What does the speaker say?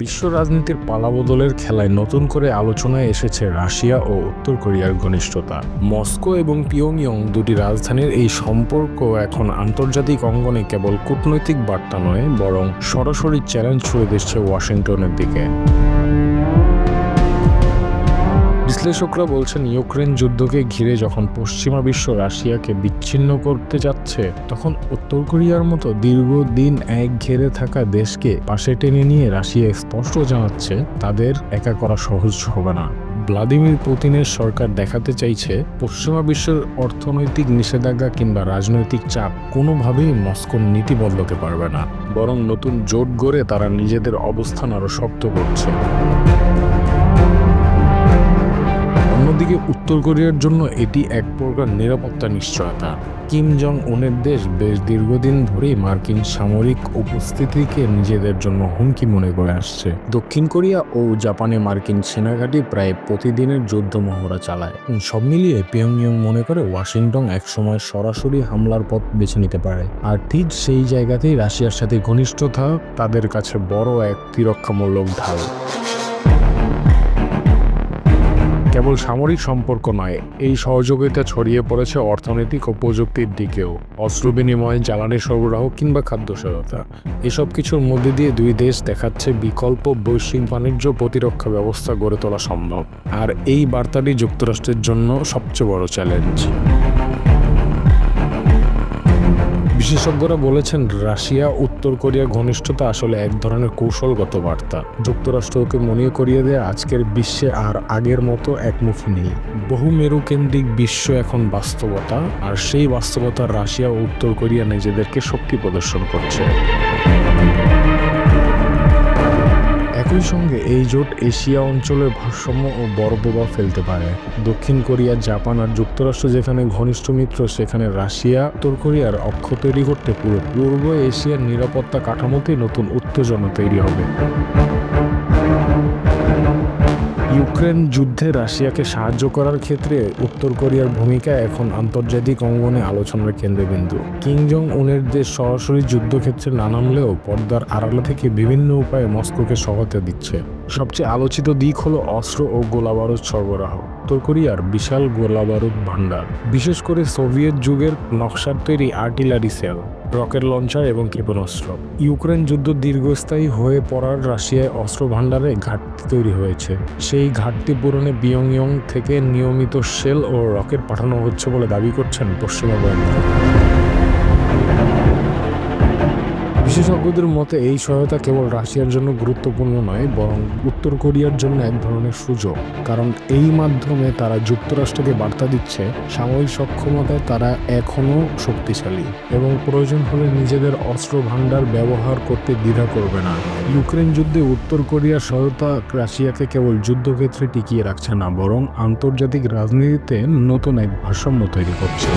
বিশ্ব রাজনীতির পালাবদলের খেলায় নতুন করে আলোচনায় এসেছে রাশিয়া ও উত্তর কোরিয়ার ঘনিষ্ঠতা। মস্কো এবং পিয়ংইয়ং দুটি রাজধানীর এই সম্পর্ক এখন আন্তর্জাতিক অঙ্গনে কেবল কূটনৈতিক বার্তা নয়, বরং সরাসরি চ্যালেঞ্জ ছুড়ে দিচ্ছে ওয়াশিংটনের দিকে। বিশ্লেষকরা বলছেন, ইউক্রেন যুদ্ধকে ঘিরে যখন পশ্চিমা বিশ্ব রাশিয়াকে বিচ্ছিন্ন করতে যাচ্ছে, তখন উত্তর কোরিয়ার মতো দীর্ঘদিন এক ঘেরে থাকা দেশকে পাশে টেনে নিয়ে রাশিয়া স্পষ্ট জানাচ্ছে, তাদের একা করা সহজ হবে না। ভ্লাদিমির পুতিনের সরকার দেখাতে চাইছে, পশ্চিমা বিশ্বের অর্থনৈতিক নিষেধাজ্ঞা কিংবা রাজনৈতিক চাপ কোনোভাবেই মস্কোর নীতি বদলাতে পারবে না, বরং নতুন জোট গড়ে তারা নিজেদের অবস্থান আরও শক্ত করছে। অন্যদিকে উত্তর কোরিয়ার জন্য এটি এক প্রকার নিরাপত্তা নিশ্চয়তা। কিম জং উনের দেশ বেশ দীর্ঘদিন ধরেই মার্কিন সামরিক উপস্থিতিকে নিজেদের জন্য হুমকি মনে করে আসছে। দক্ষিণ কোরিয়া ও জাপানে মার্কিন সেনাঘাঁটি প্রায় প্রতিদিনের যুদ্ধ মহড়া চালায়। সব মিলিয়ে পিয়ংইয়ং মনে করে ওয়াশিংটন একসময় সরাসরি হামলার পথ বেছে নিতে পারে। আর ঠিক সেই জায়গাতেই রাশিয়ার সাথে ঘনিষ্ঠতা, তাদের কাছে বড় এক প্রতিরক্ষামূলক ঢাল। কেবল সামরিক সম্পর্ক নয়, এই সহযোগিতা ছড়িয়ে পড়েছে অর্থনৈতিক ও প্রযুক্তির দিকেও। অস্ত্র বিনিময় জ্বালানি সরবরাহ কিংবা খাদ্য সহায়তা, এসব কিছুর মধ্যে দিয়ে দুই দেশ দেখাচ্ছে বিকল্প বৈশ্বিক বাণিজ্য প্রতিরক্ষা ব্যবস্থা গড়ে তোলা সম্ভব। আর এই বার্তাটি যুক্তরাষ্ট্রের জন্য সবচেয়ে বড় চ্যালেঞ্জ। বিশেষজ্ঞরা বলেছেন, রাশিয়া, উত্তর কোরিয়া ঘনিষ্ঠতা আসলে এক ধরনের কৌশলগত বার্তা। যুক্তরাষ্ট্রকে মনে করিয়ে দেয় আজকের বিশ্বে আর আগের মতো একমুখ নেই। বহু মেরুকেন্দ্রিক বিশ্ব এখন বাস্তবতা, আর সেই বাস্তবতা রাশিয়া ও উত্তর কোরিয়া নিজেদেরকে শক্তি প্রদর্শন করছে। একই সঙ্গে এই জোট এশিয়া অঞ্চলে ভারসাম্য ও বড় প্রভাব ফেলতে পারে। দক্ষিণ কোরিয়া, জাপান আর যুক্তরাষ্ট্র যেখানে ঘনিষ্ঠ মিত্র, সেখানে রাশিয়া, উত্তর কোরিয়ার অক্ষ তৈরি করতে পুরো পূর্ব এশিয়ার নিরাপত্তা কাঠামোতেই নতুন উত্তেজনা তৈরি হবে। ইউক্রেন যুদ্ধে রাশিয়াকে সাহায্য করার ক্ষেত্রে উত্তর কোরিয়ার ভূমিকা এখন আন্তর্জাতিক অঙ্গনে আলোচনার কেন্দ্রবিন্দু। কিং জং উনের দেশ সরাসরি যুদ্ধক্ষেত্রে না নামলেও পর্দার আড়ালে থেকে বিভিন্ন উপায়ে মস্কোকে সহায়তা দিচ্ছে। সবচেয়ে আলোচিত দিক হলো অস্ত্র ও গোলাবারুদ সরবরাহ। উত্তর কোরিয়ার বিশাল গোলাবারুদ ভাণ্ডার। বিশেষ করে সোভিয়েত যুগের নকশার তৈরি আর্টিলারি সেল। রকেট লঞ্চার এবং ক্ষেপণাস্ত্র। ইউক্রেন যুদ্ধ দীর্ঘস্থায়ী হয়ে পড়ার রাশিয়ায় অস্ত্র ভাণ্ডারে ঘাটতি তৈরি হয়েছে। সেই ঘাটতি পূরণে বিয়ংইয়ং থেকে নিয়মিত শেল ও রকেট পাঠানো হচ্ছে বলে দাবি করছেন পশ্চিমা গোয়েন্দারা বিশেষজ্ঞদের মতে, এই সহায়তা কেবল রাশিয়ার জন্য গুরুত্বপূর্ণ নয়, বরং উত্তর কোরিয়ার জন্য এক ধরনের সুযোগ। কারণ এই মাধ্যমে তারা যুক্তরাষ্ট্রকে বার্তা দিচ্ছে, সামরিক সক্ষমতায় তারা এখনও শক্তিশালী এবং প্রয়োজন হলে নিজেদের অস্ত্র ভাণ্ডার ব্যবহার করতে দ্বিধা করবে না। ইউক্রেন যুদ্ধে উত্তর কোরিয়ার সহায়তা রাশিয়াকে কেবল যুদ্ধক্ষেত্রে টিকিয়ে রাখছে না, বরং আন্তর্জাতিক রাজনীতিতে নতুন এক ভারসাম্য তৈরি করছে।